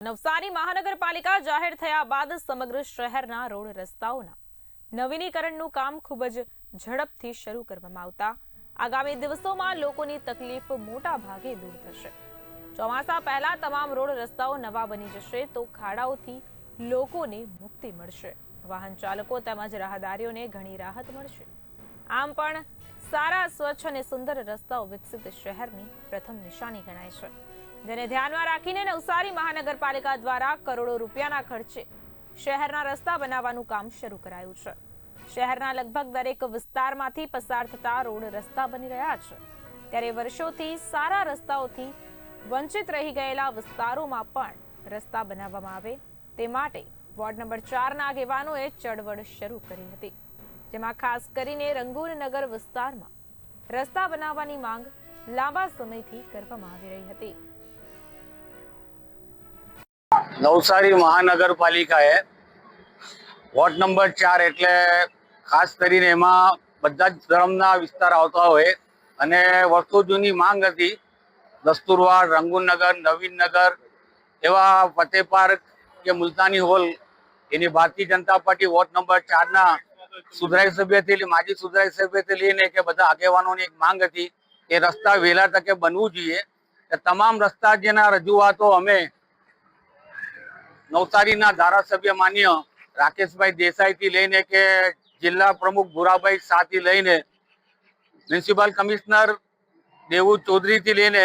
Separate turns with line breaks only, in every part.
નવસારી મહાનગરપાલિકા જાહેર થયા બાદ સમગ્ર શહેરના રોડ રસ્તાઓના નવીનીકરણનું કામ ખૂબ જ ઝડપથી શરૂ કરવામાં આવતા આગામી દિવસોમાં લોકોની તકલીફ મોટા ભાગે દૂર થશે. ચોમાસા પહેલા તમામ રોડ રસ્તાઓ નવા બની જશે તો ખાડાઓથી લોકોને મુક્તિ મળશે. વાહન ચાલકો તેમજ રાહદારીઓને ઘણી રાહત મળશે. આમ પણ સારા, સ્વચ્છ અને સુંદર રસ્તાઓ વિકસિત શહેરની પ્રથમ નિશાની ગણાય છે. જેને ધ્યાનમાં રાખીને નવસારી મહાનગરપાલિકા દ્વારા કરોડો રૂપિયાના ખર્ચે શહેરના રસ્તા બનાવવાનું કામ શરૂ કરાયું છે. શહેરના લગભગ દરેક વિસ્તારમાંથી પસાર થતા રોડ રસ્તા બની રહ્યા છે. ત્યારે વર્ષોથી સારા રસ્તાઓથી વંચિત રહી ગયેલા વિસ્તારોમાં પણ રસ્તા બનાવવામાં આવે તે માટે વોર્ડ નંબર ચારના આગેવાનોએ ચળવળ શરૂ કરી હતી. જેમાં ખાસ કરીને રંગૂનનગર વિસ્તારમાં રસ્તા બનાવવાની માંગ લાંબા સમયથી કરવામાં આવી રહી હતી.
નવસારી મહાનગરપાલિકાએ વોર્ડ નંબર ચાર એટલે ખાસ કરીને એમાં બધા જ ધર્મના વિસ્તાર આવતા હોય અને વર્ષો જૂની માંગ હતી. દસ્તુરવાડ, રંગુનગર નવીનગર એવા ફતેહ પાર્ક કે મુલતાની હોલ એની Bharatiya Janata party ward number ચારના સુધરાઈ સભ્યથી માજી સુધરાઈ સભ્યથી લઈને કે બધા આગેવાનોની એક માંગ હતી કે રસ્તા વહેલા તકે બનવું જોઈએ. તમામ રસ્તા જેના રજૂઆતો અમે નવસારીના ધારાસભ્ય માન્ય રાકેશભાઈ દેસાઈથી લઈને કે જિલ્લા પ્રમુખ ભુરાભાઈ શાહથી લઈને મ્યુનિસિપલ કમિશનર દેવુ ચૌધરીથી લઈને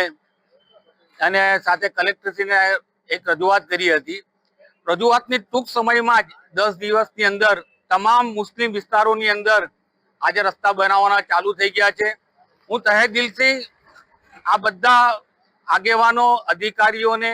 અને સાથે કલેક્ટરશ્રીને એક રજૂઆત કરી હતી. રજૂઆતની ટૂંક સમયમાં જ દસ દિવસની અંદર તમામ મુસ્લિમ વિસ્તારોની અંદર આજે રસ્તા બનાવવાના ચાલુ થઈ ગયા છે. હું તહે દિલથી આ બધા આગેવાનો, અધિકારીઓને